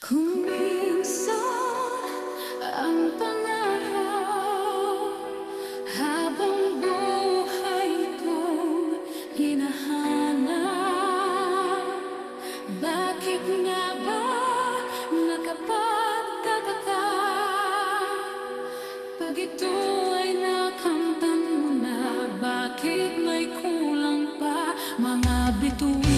Kung minsan ang pangarap habang buhay kong hinahanap. Bakit nga ba nakapagtataka? Pag ito ay nakamtan mga bituin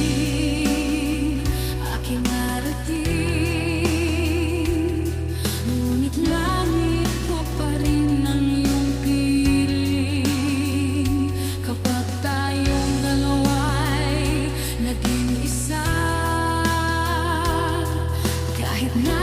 Silence.